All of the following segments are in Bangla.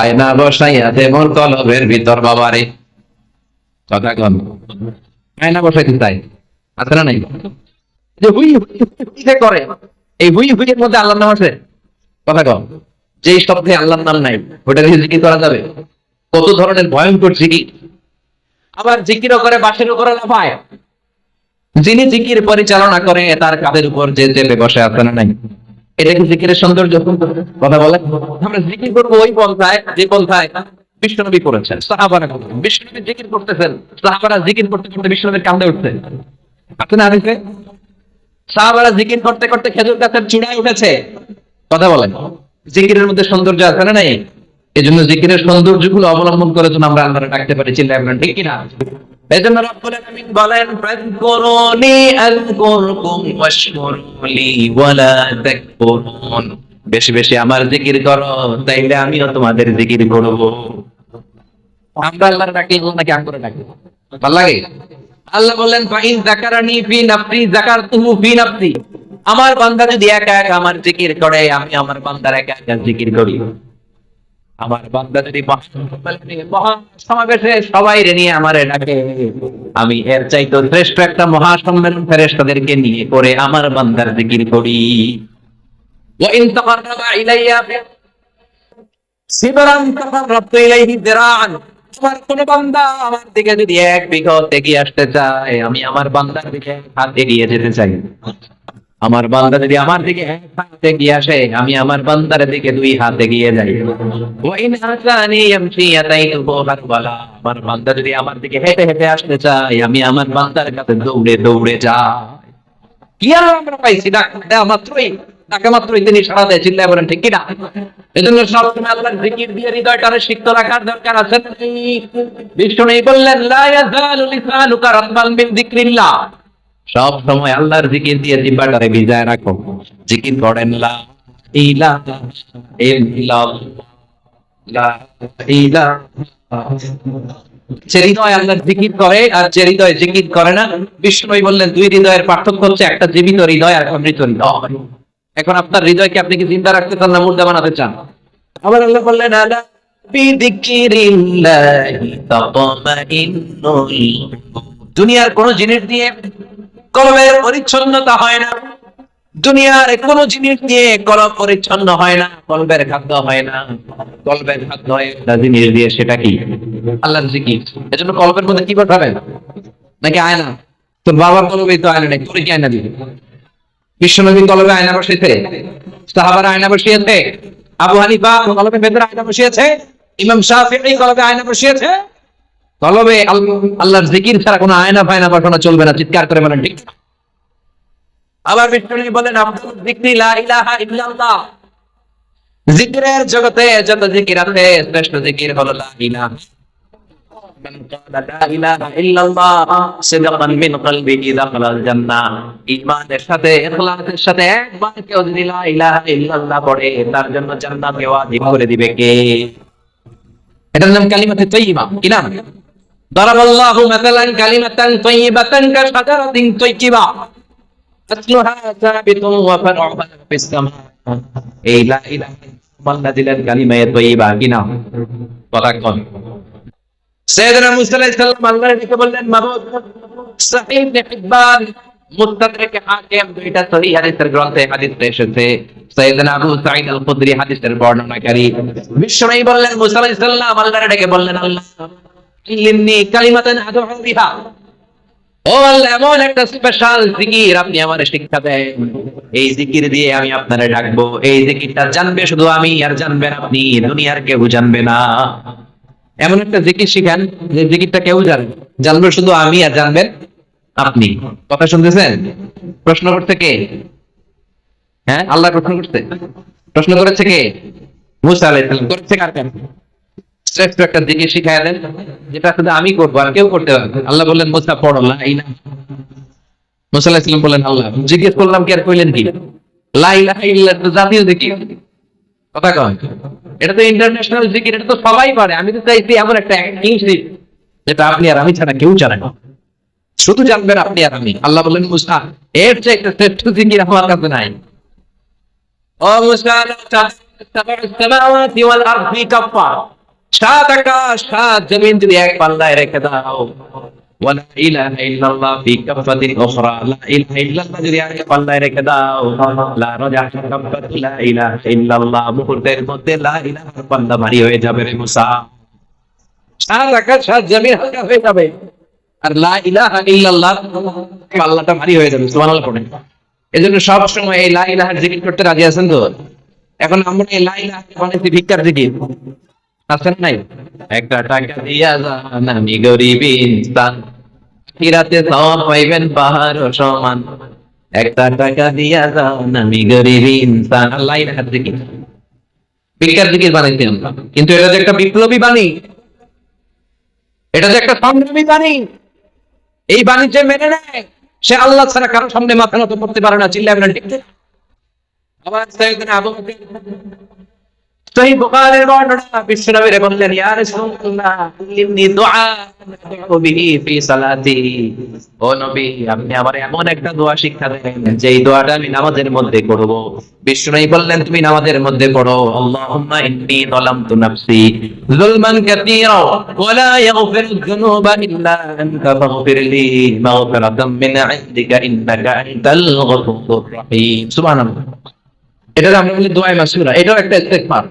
আয়না বসাইয়া তেমন কলবের ভিতর বাবারে। কথা কন আয়না বসাইতে চাই। আছে না নাই? যে হুই হুই করে, এই হুই মধ্যে আল্লাহর নাম আছে? কথা কন যেই শব্দে আল্লাহর নাম নাই, ওটা দিয়ে জিকির করা যাবে? কত ধরনের ভয়ঙ্কর জিকির। আবার জিকিরও করে বাসের উপরে লাফায় যিনি জিকির পরিচালনা করে, তার কাদের উপর যে চেপে বসে আছে না নাই? এটা কি জিকিরের সৌন্দর্য কথা? বলে? আমরা জিকির করব ওই পন্থায়, যে পন্থায় বিশ্বনবী করেছেন, সাহাবারা। বিশ্বনবী জিকির করতেছেন, সাহাবারা জিকির করতে করতে বিশ্বনবীর কান্দে উঠছে। আছে না হাদিসে সাহাবারা জিকির করতে করতে খেজুর গাছের চূড়ায় উঠেছে। কথা বলেন। জিকিরের মধ্যে সৌন্দর্য আছে না নাই? এই জন্য জিকিরের সৌন্দর্যগুলো অবলম্বন করে যেন আমরা আল্লাহরে ডাকতে পারি, চিল্লায় বলেন, ঠিক কিনা? বেশি বেশি আমার জিকির করো, তাইলে আমিও তোমাদের জিকির করব। আমরা আল্লাহর ডাকি নাকি আঙ্গুরে ডাকি? ভালো লাগে? আল্লাহ বললেন, ফাইন যাকারানি ফি নাফসি, যাকারতুহু ফি নাফসি। আমার বান্দা যদি একা একা আমার জিকির করে, আমি আমার বান্দার একা একা জিকির করি। আমার বান্দা যদি মহাসমাবেশে সবাই নিয়ে আমার ডাকে। আমি এর চাইতো শ্রেষ্ঠ একটা মহাসম্মেলন ফেরেস্তাদেরকে নিয়ে করে আমার বান্দার জিকির করি। আমার দিকে যদি এক বিঘত এগিয়ে আসতে চায়, আমি আমার বান্দার দিকে হাত এগিয়ে যেতে চাই। আমার বান্দা যদি আমার দিকে এক হাত এগিয়ে আসে, আমি আমার বান্দার দিকে দুই হাত এগিয়ে যাই। আমার বান্দা যদি আমার দিকে হেঁটে হেঁটে আসতে চায়, আমি আমার বান্দার কাছে দৌড়ে দৌড়ে যাই। কি আর আমরা পাইছি? ডাক মাত্রই, ডাকা মাত্রই তিনি সারা দেয়, চিল্লায় বলেন, ঠিক কিনা এই জন্য সবসময় আল্লাহর জিকির দিয়ে হৃদয়টারে সিক্ত রাখার দরকার আছে বিষ্ণু নেই বললেন, লা ইয়াজালু লিসানুকা রাতবান মিন যিকরিল্লাহ। সব সময় আল্লাহর জিকির দিয়ে জিহ্বাটারে ভিজায় রাখো। জিকির করেন লা ইলাহা ইল্লাল্লাহ। লা যে হৃদয় আল্লাহর জিকির করে আর যে হৃদয় জিকির করে না বিষ্ণুই বললেন দুই হৃদয়ের পার্থক্য হচ্ছে একটা জীবিত হৃদয় আর একটা হৃদয়। এখন আপনার হৃদয়কে আপনি কি জিন্দা রাখতে চান না মুর্দা বানাতে চান? আবার আল্লাহ বললেন আলা দুনিয়ার কোন জিনিস দিয়ে কলবের পরিচ্ছন্নতা হয় না। দুনিয়ার কোন জিনিস দিয়ে কলব পরিচ্ছন্ন হয় না কলবের খাদ্য হয় না। কলবের খাদ্য হয়, একটা জিনিস দিয়ে সেটা কি? আল্লাহর জিকির। এজন্য কলবের মধ্যে কি বসাবেন নাকি আয়না? তোর বাবার কলবে তো আয়না নেই, তোর কি আয়না দিবে বিশ্বনবী কলবে আয়না বসিয়েছে, সাহাবারা আয়না বসিয়েছে, আবু হানিফা কলবে ভেতরে আয়না বসিয়েছে, ইমাম শাফিঈ কলবে আয়না বসিয়েছে। তলবে আল্লাহ জিকির ছাড়া কোনো আয়না ফায়না বাসনা চলবে না, চিৎকার করে বলেন ঠিক। আবার বলেন জিকিরের জগতে যত জিকির আছে, শ্রেষ্ঠ জিকির হলো সাথে সাথে ইলাহা পড়ে, তার জন্য করে দিবে কে? এটার নাম কালিমাতে তৈমা কি নাম ضرب الله مثلا كلمة طيبة كشجرة طيبة أصلها ثابت وفرعها في السماء এই লা ইলাহা ইল্লাল্লাহ দিলেন কালিমায়ে তৈয়িবা কি নাম কথা কোন সৈয়দনা মুসা আলাইহিস সালাম আল্লাহর ডেকে বললেন মাবুদ সহিহ ইবনে হিব্বান মুস্তাদরাক হাকিম দুইটা সহিহ হাদিসের গ্রন্থে হাদিস এসেছে সৈয়দনা আবু সাঈদ আল খুদরি হাদিসের বর্ণনাকারী বিশ্বনবী বললেন মুসা আলাইহিস সালাম আল্লাহর ডেকে বললেন আল্লাহ এমন একটা জিকির আপনি জানবে শুধু আমি, আর জানবেন আপনি। যে জিকিরটা কেউ জানে জানবে শুধু আমি, আর জানবেন আপনি। কথা শুনতেছেন? প্রশ্ন করতে কে? হ্যাঁ আল্লাহ প্রশ্ন করতে প্রশ্ন করেছে কে? মুসা আলাইহিস কার শ্রেষ্ঠ একটা শিখাই দেন, যেটা শুধু আমি করব আর কেউ করতে পারবে আল্লাহ বললেন, মুসা, পড়ো মুসা আলাইহিস বললেন, আল্লাহ, জিজ্ঞেস করলাম কি আর কইলেন কি? জাতীয় কথা কয়? এটা তো ইন্টারন্যাশনাল জিকির, এটা তো সবাই পারে। আমি তো চাইছি এমন একটা যেটা আপনি আর আমি ছাড়া কেউ জানে না। শুধু জানবেন আপনি আর আমি। আল্লাহ বললেন, মুসা, এর চাইতে শ্রেষ্ঠ জিকির আমার কাছে নাই। ও মুসা সাত আকাশ, সাত জমিন যদি এক পাল্লায় রেখে দাও। আর পাল্লাটা ভারী হয়ে যাবে, সুবহানাল্লাহ পড়েন এজন্য সব সময় এই লা জিকির করতে রাজি আছেন তো? এখন আমরা এই লা বানাইছি ভিক্ষার জিকির। নাই? একটা টাকা দিয়া যান, আমি গরিব ইনসান। পাইবেন পাহাড় সমান। একটা টাকা দিয়া যান, আমি গরিব ইনসান। আল্লাহ জিকির বানাইছি আমরা। কিন্তু এটা যে একটা বিপ্লবী বাণী, এটা যে একটা সংগ্রামী বাণী, এই বাণী যে মেনে নেয়, সে আল্লাহ ছাড়া কারও সামনে মাথা নত করতে পারে না ঠিক? আবার আবু বকর বুখারীর বর্ণনা রে বললেন, ইয়া রাসূলুল্লাহ ইন্নী দুআ বিহি ফি সালাতি। ও নবী, আপনি এমন একটা দোয়া শিক্ষা দেন দোয়াটা আমি নামাজের মধ্যে করব বললেন, তুমি নামাজের মধ্যে পড়ো। আল্লাহুম্মা ইন্নী যালামতু নাফসি যুলমান ওয়া লা যুনুবা ইল্লা আনতা ফাগফিরলি মাগফিরাতাম মিন ইনদিকা ইন্নাকা আনতাল গফুরুর রহিম। সুবহানাল্লাহ। এটা আমরা বলি দোয়াই মাসুরা এটাও একটা ইস্তেগফার।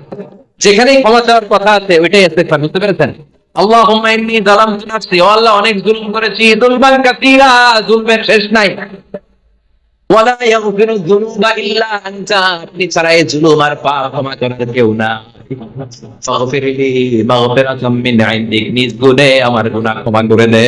যেখানেই ক্ষমা চাওয়ার কথা আছে, ওইটাই ইস্তেগফার, বুঝতে পেরেছেন? আল্লাহুম্মা ইন্নী যালামতু নাফসি, ও আল্লাহ অনেক জুলুম করেছি যুলমান কাসীরা, জুলমের শেষ নাই। ওয়ালা ইয়াগফিরু যুনুবা ইল্লা আনতা, আপনি ছাড়া এই জুলুম আর পাপ ক্ষমা করার কেউ না মাগফিরাতাম মিন ইনদিক, নিজ গুণে আমার গুনাহ ক্ষমা করে দে।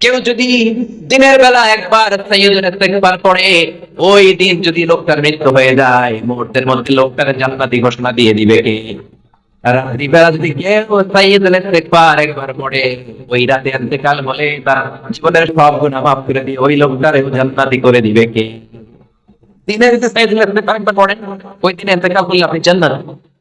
কেউ যদি দিনের বেলা একবার ইস্তেগফার পড়ে, ওই দিন যদি লোকটার মৃত্যু হয়ে যায়, মুহূর্তের মধ্যে লোকটার জান্নাতি ঘোষণা দিয়ে দিবে কে? বেলা যদি কেউ ইস্তেগফার একবার পড়ে, ওই রাতে হলে তার জীবনের সব গুনাহ মাফ করে দিয়ে ওই জান্নাতি করে দিবে কে? দিনের যদি একবার পড়েন, ওই দিনে করলে আপনি জান্নাত।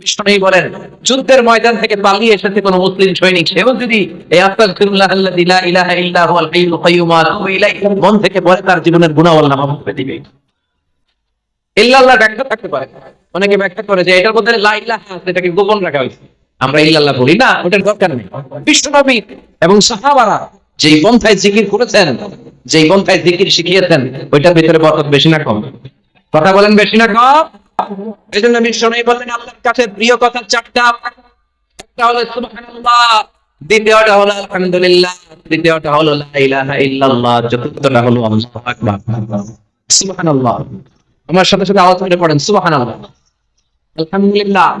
বিষ্ণু বলেন, যুদ্ধের ময়দান থেকে পালিয়ে এসেছে কোনো মুসলিম সৈনিক। সেও যদি মন থেকে তার জীবনের মাফ করে দিবে। ব্যাখ্যা থাকতে পারে। অনেকে ব্যাখ্যা করে যে এটার মধ্যে এটাকে গোপন রাখা হয়েছে। আমরা বলি, না, ওটার দরকার নেই। বিশ্বনবী এবং সাহাবারা যেই পন্থায় জিকির করেছেন, যেই পন্থায় জিকির শিখিয়েছেন, ওইটার ভিতরে বরকত বেশি না কম। কথা বলেন বেশি না কম? এই জন্য বিশ্বনবী আল্লাহর কাছে প্রিয় কথা চারটা। একটা হলো, সুবহানাল্লাহ। দ্বিতীয়টা হলো, আলহামদুলিল্লাহ। তৃতীয়টা হলো, লা ইলাহা ইল্লাল্লাহ। চতুর্থটা হলো, আল্লাহু আকবার। সুবহানাল্লাহ। আমার সাথে সাথে আওয়াজ করে পড়েন, সুবহানাল্লাহ। আলহামদুলিল্লাহ।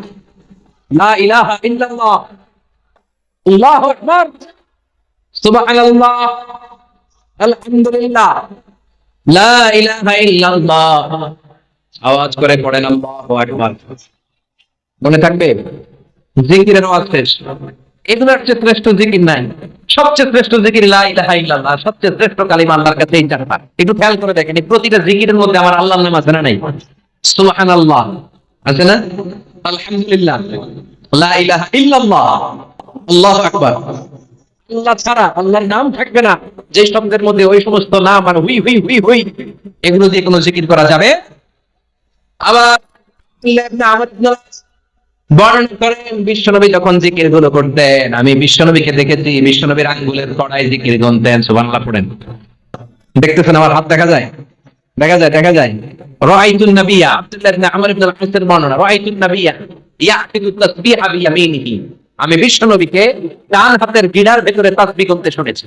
লা ইলাহা ইল্লাল্লাহ। আল্লাহু আকবার। সুবহানাল্লাহ। আলহামদুলিল্লাহ। লা ইলাহা ইল্লাল্লাহ। আওয়াজ করে পড়েন আল্লাহু আকবার। মনে থাকবে? জিকিরের আওয়াজ শেষ। এগুলোর চেয়ে শ্রেষ্ঠ জিকির নাই। সবচেয়ে শ্রেষ্ঠ জিকির লা ইলাহা ইল্লাল্লাহ, সবচেয়ে শ্রেষ্ঠ কালিমা আল্লাহর কাছে এই চারটা একটু খেয়াল করে দেখেন, এই প্রতিটা জিকিরের মধ্যে আমার আল্লাহর নাম আছে না নাই? সুবহানাল্লাহ। আছে না? আলহামদুলিল্লাহ। লা ইলাহা ইল্লাল্লাহ। আল্লাহু আকবার। আল্লাহ ছাড়া আল্লাহর নাম থাকবে না। যে শব্দের মধ্যে ওই সমস্ত নাম আর হুই হুই হুই হুই, এগুলো দিয়ে কোনো জিকির করা যাবে করেন বিশ্বনবী যখন জিকিরগুলো করতেন। আমি বিশ্বনবীকে দেখেছি, বিশ্বনবীর আঙ্গুলের কড়াই জিকির গুনতেন পড়েন। দেখতেছেন আমার হাত দেখা যায়? দেখা যায় দেখা যায়। আব্দুল্লাহ ইবনে আমর ইবনে বর্ণনা তাসবিহা বিয়ামিনিহি। আমি বিশ্বনবীকে ডান হাতের গিরার ভেতরে তাসবিহ গুনতে শুনেছি।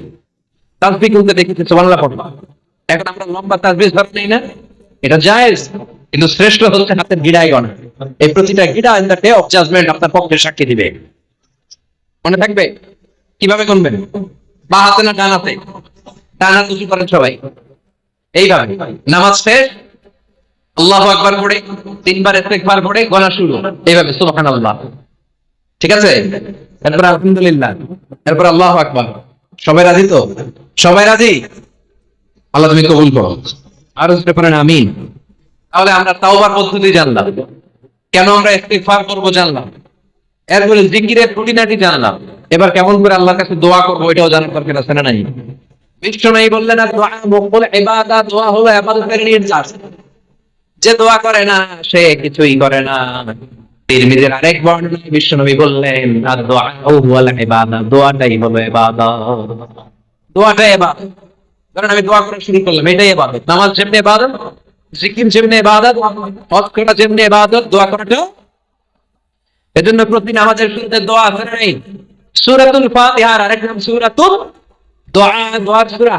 তাসবিহ গুনতে দেখেছি, সুবহানাল্লাহ পড়বা এখন আমরা লম্বা তাসবিহ না? এটা জায়েজ। কিন্তু শ্রেষ্ঠ হচ্ছে হাতের গিড়াই গণা। এই প্রতিটা গিড়া in the day of judgement আপনার পক্ষে সাক্ষী দিবে। মনে থাকবে? কীভাবে গুনবেন? বা হাতে না ডান হাতে? ডান উঁচু করেন সবাই? এইভাবে। নামাজ শেষ, আল্লাহু আকবার পড়ে, তিনবার ইস্তেগফার পড়ে, গণা শুরু। এইভাবে, সুবহানাল্লাহ। ঠিক আছে? এরপর আলহামদুলিল্লাহ। এরপর আল্লাহু আকবার। সবাই রাজি তো? সবাই রাজি? আল্লাহ তুমি কবুল করো। আর আমিন। তাহলে আমরা তাওবার পদ্ধতি জানলাম। কেন আমরা ইস্তেগফার করব জানলাম। এরপরে জিকিরের খুঁটিনাটি জানলাম। এবার কেমন করে আল্লাহর কাছে দোয়া করব এটাও জানার দরকার আছে না নাই? বিশ্ব নাই বললেন, আর দোয়া মকবুল ইবাদত দোয়া হলো ইবাদতের নির্যাস যে দোয়া করে না, সে কিছুই করে না। তিরমিজের আরেক বর্ণনায় বিশ্বনবী বললেন, আর দোয়া হুয়াল ইবাদত দোয়াটাই হলো ইবাদত দোয়াটাই ইবাদত ধরেন আমি দোয়া করা শুরু করলাম, এটাই ইবাদত নামাজ যেমনি ইবাদত জিকির যেমনি ইবাদত, হজ করা যেমনি ইবাদত, দোয়া এজন্য প্রতি নামাজের শুরুতে দোয়া সূরাতুল ফাতিহার, আরেক নাম দোয়া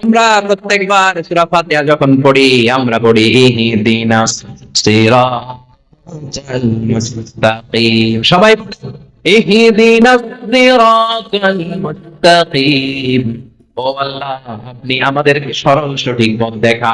আমরা প্রত্যেকবার ফাতিহা যখন পড়ি, আমরা পড়ি সিরাতাল মুস্তাকিম। সবাই সিরাতাল মুস্তাকিম। ও আল্লাহ, আপনি আমাদেরকে সরল সঠিক পথ দেখা